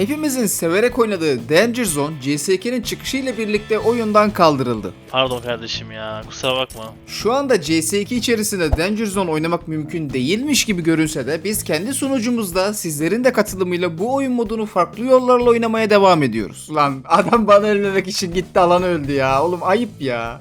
Hepimizin severek oynadığı Danger Zone, CS2'nin çıkışıyla birlikte oyundan kaldırıldı. Pardon kardeşim ya kusura bakma. Şu anda CS2 içerisinde Danger Zone oynamak mümkün değilmiş gibi görünse de biz kendi sunucumuzda sizlerin de katılımıyla bu oyun modunu farklı yollarla oynamaya devam ediyoruz. Lan adam bana ölmemek için gitti alan öldü ya. Oğlum ayıp ya.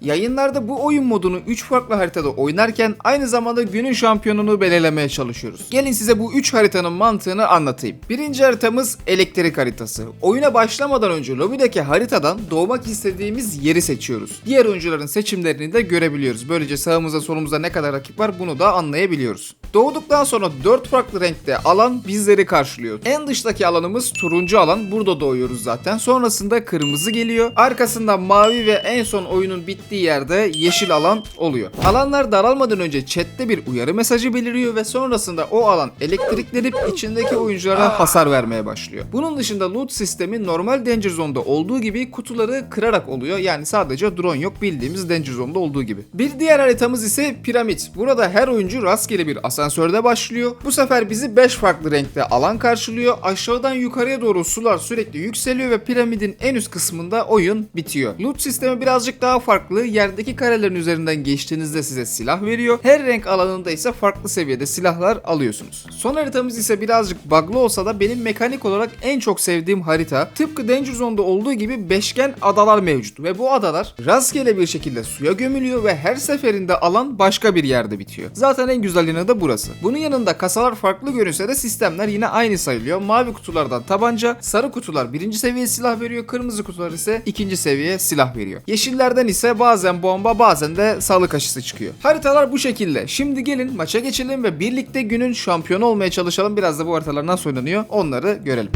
Yayınlarda bu oyun modunu 3 farklı haritada oynarken aynı zamanda günün şampiyonunu belirlemeye çalışıyoruz. Gelin size bu 3 haritanın mantığını anlatayım. Birinci haritamız elektrik haritası. Oyuna başlamadan önce lobideki haritadan doğmak istediğimiz yeri seçiyoruz. Diğer oyuncuların seçimlerini de görebiliyoruz. Böylece sağımıza solumuza ne kadar rakip var bunu da anlayabiliyoruz. Doğduktan sonra 4 farklı renkte alan bizleri karşılıyor. En dıştaki alanımız turuncu alan. Burada doğuyoruz zaten. Sonrasında kırmızı geliyor. Arkasından mavi ve en son oyunun bittiği yerde yeşil alan oluyor. Alanlar daralmadan önce chatte bir uyarı mesajı beliriyor ve sonrasında o alan elektriklenip içindeki oyunculara hasar vermeye başlıyor. Bunun dışında loot sistemi normal Danger Zone'da olduğu gibi kutuları kırarak oluyor. Yani sadece drone yok bildiğimiz Danger Zone'da olduğu gibi. Bir diğer haritamız ise piramit. Burada her oyuncu rastgele bir asansörde başlıyor. Bu sefer bizi 5 farklı renkte alan karşılıyor. Aşağıdan yukarıya doğru sular sürekli yükseliyor ve piramidin en üst kısmında oyun bitiyor. Loot sistemi birazcık daha farklı. Yerdeki karelerin üzerinden geçtiğinizde size silah veriyor. Her renk alanında ise farklı seviyede silahlar alıyorsunuz. Son haritamız ise birazcık bug'lı olsa da benim mekanik olarak en çok sevdiğim harita. Tıpkı Danger Zone'da olduğu gibi beşgen adalar mevcut ve bu adalar rastgele bir şekilde suya gömülüyor ve her seferinde alan başka bir yerde bitiyor. Zaten en güzel yanı da burası. Bunun yanında kasalar farklı görünse de sistemler yine aynı sayılıyor. Mavi kutulardan tabanca, sarı kutular birinci seviye silah veriyor, kırmızı kutular ise ikinci seviye silah veriyor. Yeşillerden ise bazen bomba bazen de sağlık aşısı çıkıyor. Haritalar bu şekilde. Şimdi gelin maça geçelim ve birlikte günün şampiyonu olmaya çalışalım. Biraz da bu haritalar nasıl oynanıyor onları görelim.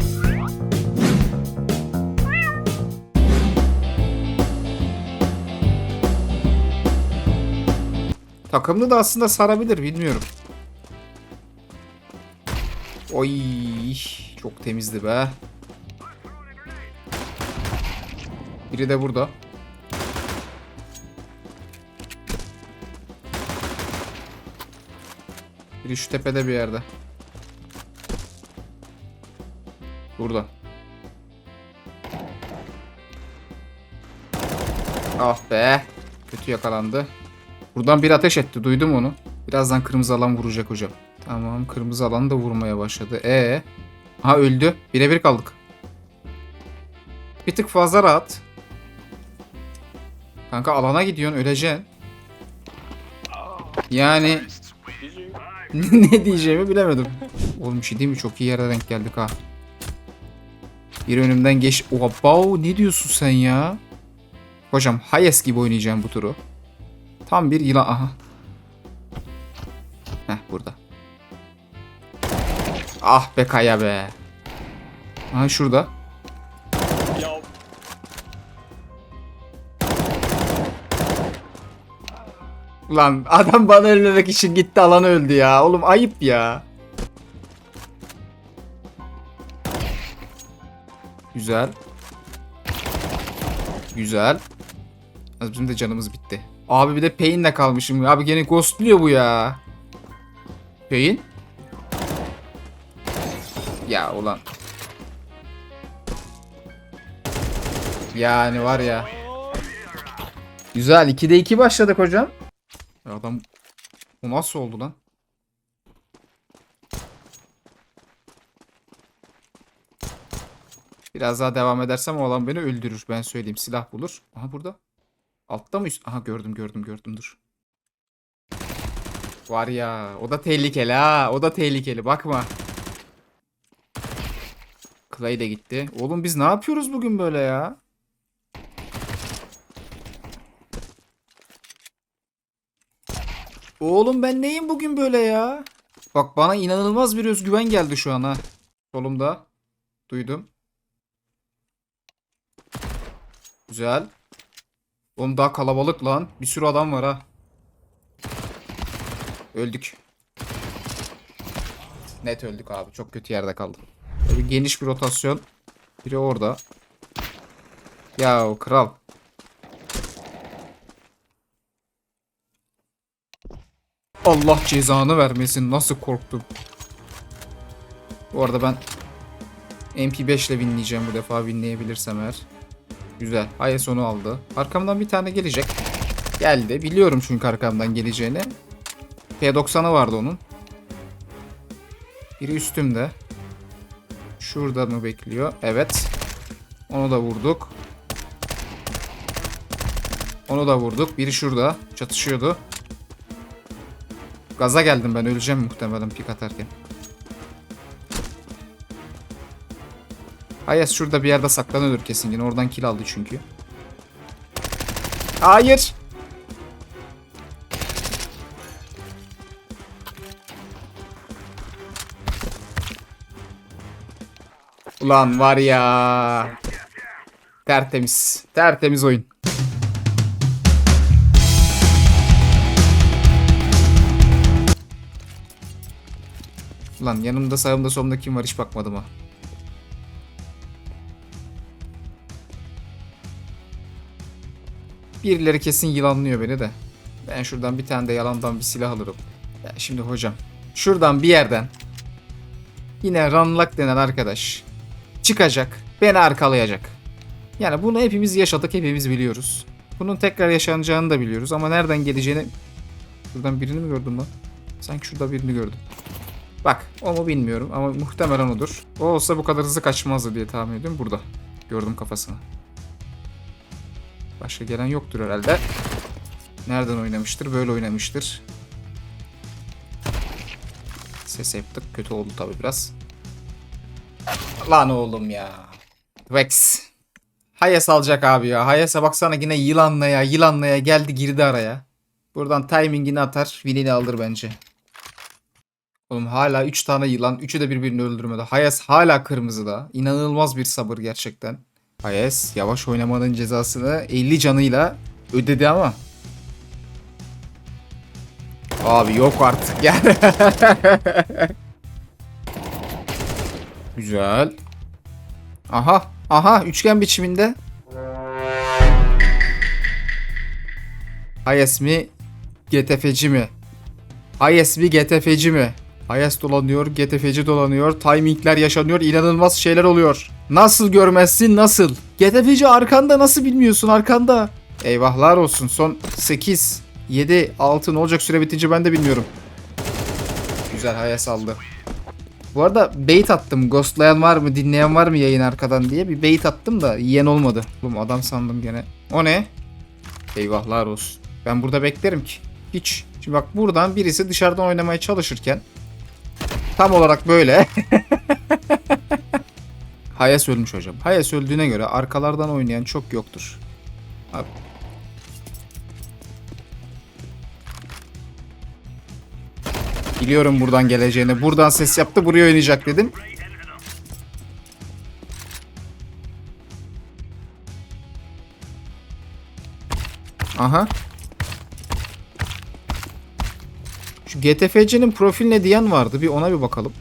Takımlı da aslında sarabilir bilmiyorum. Oy çok temizdi be. Biri de burada. Biri şu tepede bir yerde. Burada. Ah be. Kötü yakalandı. Buradan bir ateş etti. Duydum onu. Birazdan kırmızı alan vuracak hocam. Tamam kırmızı alan da vurmaya başladı. E Ha öldü. Birebir kaldık. Bir tık fazla rahat. Kanka alana gidiyorsun öleceksin. Yani ne diyeceğimi bilemedim. Oğlum bir şey değil mi? Çok iyi yere denk geldik ha. Bir önümden geç. Oha ne diyorsun sen ya? Hocam Hayes gibi oynayacağım bu turu. Tam bir yılan. Aha. Heh burada. Ah be kaya be. Aha şurada. Lan adam bana ölmemek için gitti alanı öldü ya. Oğlum ayıp ya. Güzel. Güzel. Az bizim de canımız bitti. Abi bir de Pain'le kalmışım. Abi gene ghostluyor bu ya. Pain? Ya ulan. Yani var ya. Güzel. 2'de 2 başladık hocam. Ya adam bu nasıl oldu lan? Biraz daha devam edersem o adam beni öldürür. Ben söyleyeyim. Silah bulur. Aha burada. Altta mı? Aha gördüm gördüm gördüm dur. Var ya o da tehlikeli ha. O da tehlikeli bakma. Clay de gitti. Oğlum biz ne yapıyoruz bugün böyle ya? Oğlum ben neyim bugün böyle ya? Bak bana inanılmaz bir özgüven geldi şu an ha. Solumda. Duydum. Güzel. Oğlum daha kalabalık lan. Bir sürü adam var ha. Öldük. Net öldük abi. Çok kötü yerde kaldım. Geniş bir rotasyon. Biri orada. Ya kral. Allah cezanı vermesin. Nasıl korktum. Bu arada ben MP5 ile winleyeceğim bu defa winleyebilirsem eğer. Güzel. Hayes onu aldı. Arkamdan bir tane gelecek. Geldi. Biliyorum çünkü arkamdan geleceğini. P90'ı vardı onun. Biri üstümde. Şurada mı bekliyor? Evet. Onu da vurduk. Onu da vurduk. Biri şurada. Çatışıyordu. Gaza geldim ben. Öleceğim muhtemelen pik atarken. Hayes şurada bir yerde saklanıyordur kesin yine. Oradan kill aldı çünkü. Hayır. Ulan var ya. Tertemiz. Tertemiz oyun. Ulan yanımda sağımda solumda kim var hiç bakmadım ha. Birileri kesin yılanlıyor beni de. Ben şuradan bir tane de yalandan bir silah alırım. Ya şimdi hocam. Şuradan bir yerden yine Ranlak denen arkadaş çıkacak. Beni arkalayacak. Yani bunu hepimiz yaşadık. Hepimiz biliyoruz. Bunun tekrar yaşanacağını da biliyoruz. Ama nereden geleceğini... Buradan birini mi gördüm lan? Sanki şurada birini gördüm. Bak o mu bilmiyorum ama muhtemelen odur. O olsa bu kadar hızlı kaçmazdı diye tahmin ediyorum. Burada. Gördüm kafasını. Başka gelen yoktur herhalde. Nereden oynamıştır? Böyle oynamıştır. Ses yaptık. Kötü oldu tabi biraz. Lan oğlum ya. Vex. Hayes alacak abi ya. Hayes'e baksana yine yılanlaya yılanlaya geldi girdi araya. Buradan timingini atar. Win'ini alır bence. Oğlum hala 3 tane yılan. Üçü de birbirini öldürmedi. Hayes hala kırmızıda. İnanılmaz bir sabır gerçekten. Hayes yavaş oynamanın cezasını 50 canıyla ödedi ama. Abi yok artık yani. Güzel. Aha. Aha. Üçgen biçiminde. Hayes mi? GTF'ci mi? Hayes mi? GTF'ci mi? Hayes dolanıyor, GTF'ci dolanıyor, timingler yaşanıyor, inanılmaz şeyler oluyor. Nasıl görmezsin nasıl? GTF'ci arkanda nasıl bilmiyorsun arkanda? Eyvahlar olsun son 8, 7, 6 ne olacak süre bitince ben de bilmiyorum. Güzel Hayes aldı. Bu arada bait attım. Ghostlayan var mı, dinleyen var mı yayın arkadan diye bir bait attım da yiyen olmadı. Oğlum adam sandım gene. O ne? Eyvahlar olsun. Ben burada beklerim ki. Hiç. Şimdi bak buradan birisi dışarıdan oynamaya çalışırken tam olarak böyle. Hayes ölmüş hocam. Hayes öldüğüne göre arkalardan oynayan çok yoktur. Abi. Biliyorum buradan geleceğini. Buradan ses yaptı. Buraya oynayacak dedim. Aha. Şu GTFC'nin profiline diyen vardı. Bir ona bir bakalım.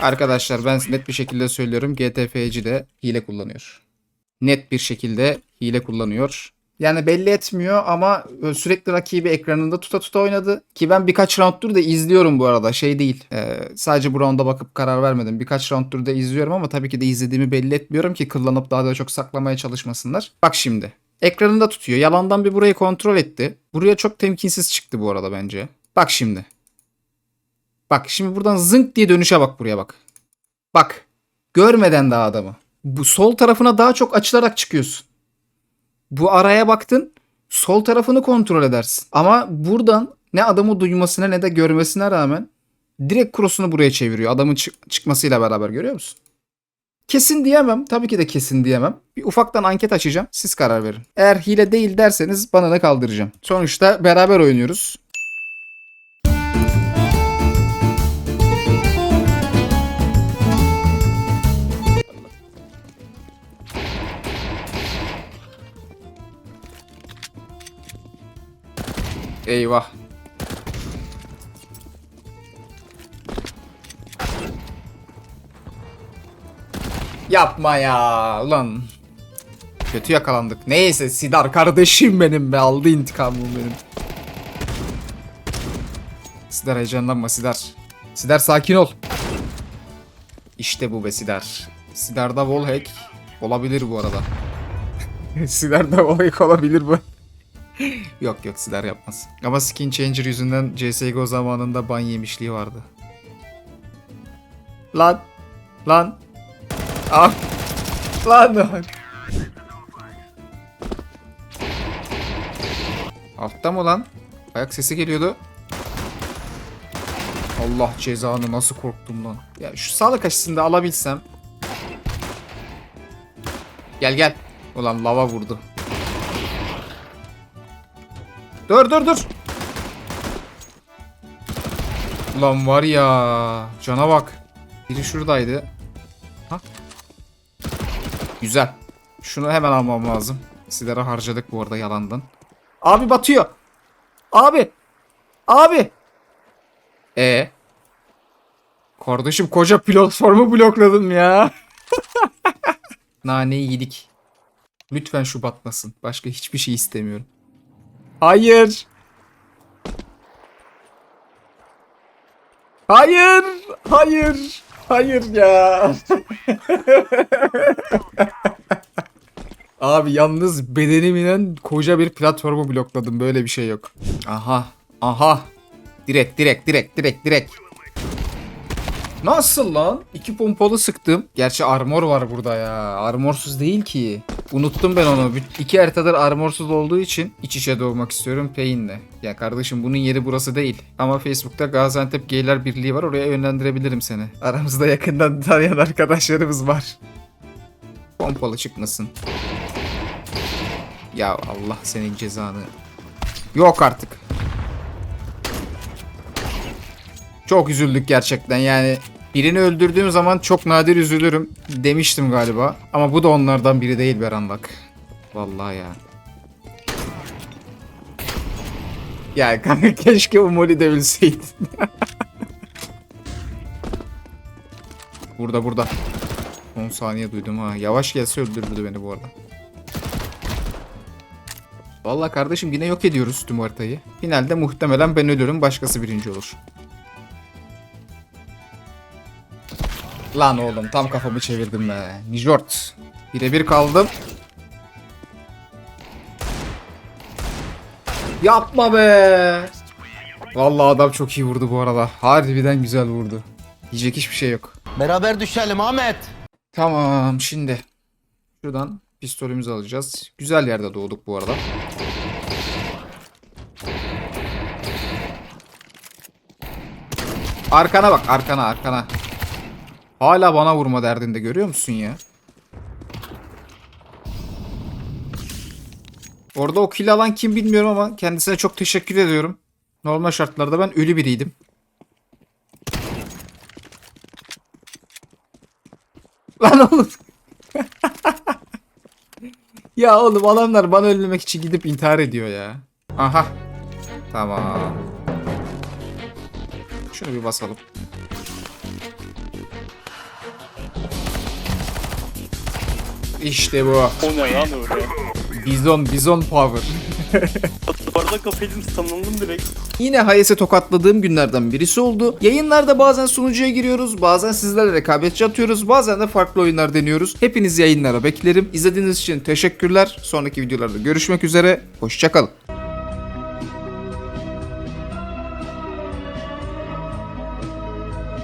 Arkadaşlar ben net bir şekilde söylüyorum. GTFC de hile kullanıyor. Net bir şekilde hile kullanıyor. Yani belli etmiyor ama sürekli rakibi ekranında tuta tuta oynadı. Ki ben birkaç rounddur da izliyorum bu arada. Şey değil. e, sadece bu rounda bakıp karar vermedim. Birkaç rounddur da izliyorum ama tabii ki de izlediğimi belli etmiyorum ki kullanıp daha da çok saklamaya çalışmasınlar. Bak şimdi. Ekranında tutuyor. Yalandan bir burayı kontrol etti. Buraya çok temkinsiz çıktı bu arada bence. Bak şimdi. Bak şimdi buradan zınk diye dönüşe bak buraya bak. Bak. Görmeden daha adamı. Bu sol tarafına daha çok açılarak çıkıyorsun. Bu araya baktın. Sol tarafını kontrol edersin. Ama buradan ne adamı duymasına ne de görmesine rağmen direkt cross'unu buraya çeviriyor. Adamın çık- çıkmasıyla beraber görüyor musun? Kesin diyemem. Tabii ki de kesin diyemem. Bir ufaktan anket açacağım. Siz karar verin. Eğer hile değil derseniz bana da kaldıracağım. Sonuçta beraber oynuyoruz. Eyvah. Yapma ya ulan. Kötü yakalandık. Neyse Sidar kardeşim benim be aldı intikamımı benim. Sidar heyecanlanma Sidar. Sidar sakin ol. İşte bu be Sidar. Sidar'da wallhack olabilir bu arada. Sidar'da wallhack olabilir bu. Yok yok Sidar yapmaz. Ama skin changer yüzünden CSGO zamanında ban yemişliği vardı. Lan. Lan. Ah. Lan. lan. Altta mı lan? Ayak sesi geliyordu. Allah cezanı nasıl korktum lan. Ya şu sağlık açısında alabilsem. Gel gel. Ulan lava vurdu. Dur dur dur. Ulan var ya. Cana bak. Biri şuradaydı. Ha. Güzel. Şunu hemen almam lazım. Sidera harcadık bu arada yalandan. Abi batıyor. Abi. Abi. E. Kardeşim koca platformu blokladım ya. Naneyi yedik. Lütfen şu batmasın. Başka hiçbir şey istemiyorum. Hayır. Hayır. Hayır. Hayır ya. Abi yalnız bedenimle koca bir platformu blokladım. Böyle bir şey yok. Aha. Aha. Direkt direkt direkt direkt direkt. Nasıl lan? İki pompalı sıktım. Gerçi armor var burada ya. Armorsuz değil ki. Unuttum ben onu. İki haritadır armorsuz olduğu için iç içe doğmak istiyorum Pain'le. Ya kardeşim bunun yeri burası değil. Ama Facebook'ta Gaziantep Geyler Birliği var. Oraya yönlendirebilirim seni. Aramızda yakından tanıyan arkadaşlarımız var. Pompalı çıkmasın. Ya Allah senin cezanı. Yok artık. Çok üzüldük gerçekten yani. Birini öldürdüğüm zaman çok nadir üzülürüm demiştim galiba. Ama bu da onlardan biri değil Beranlak. Vallahi ya. Ya kanka keşke Umoli de bilseydin. burada burada. 10 saniye duydum ha. Yavaş gelse öldürürdü beni bu arada. Vallahi kardeşim yine yok ediyoruz tüm haritayı. Finalde muhtemelen ben ölürüm başkası birinci olur. Lan oğlum tam kafamı çevirdim be. Nijort. Birebir kaldım. Yapma be. Vallahi adam çok iyi vurdu bu arada. Harbiden güzel vurdu. Diyecek hiçbir şey yok. Beraber düşelim Ahmet. Tamam şimdi. Şuradan pistolümüzü alacağız. Güzel yerde doğduk bu arada. Arkana bak arkana arkana. Hala bana vurma derdinde görüyor musun ya? Orada o kill alan kim bilmiyorum ama kendisine çok teşekkür ediyorum. Normal şartlarda ben ölü biriydim. Lan oğlum. ya oğlum adamlar bana öldürmek için gidip intihar ediyor ya. Aha. Tamam. Şunu bir basalım. İşte bu. O ne lan öyle? Bizon, bizon power. Bardak kafaydım sanıldım direkt. Yine Hayes'e tokatladığım günlerden birisi oldu. Yayınlarda bazen sunucuya giriyoruz, bazen sizlerle rekabetçi atıyoruz, bazen de farklı oyunlar deniyoruz. Hepiniz yayınlara beklerim. İzlediğiniz için teşekkürler. Sonraki videolarda görüşmek üzere. Hoşçakalın.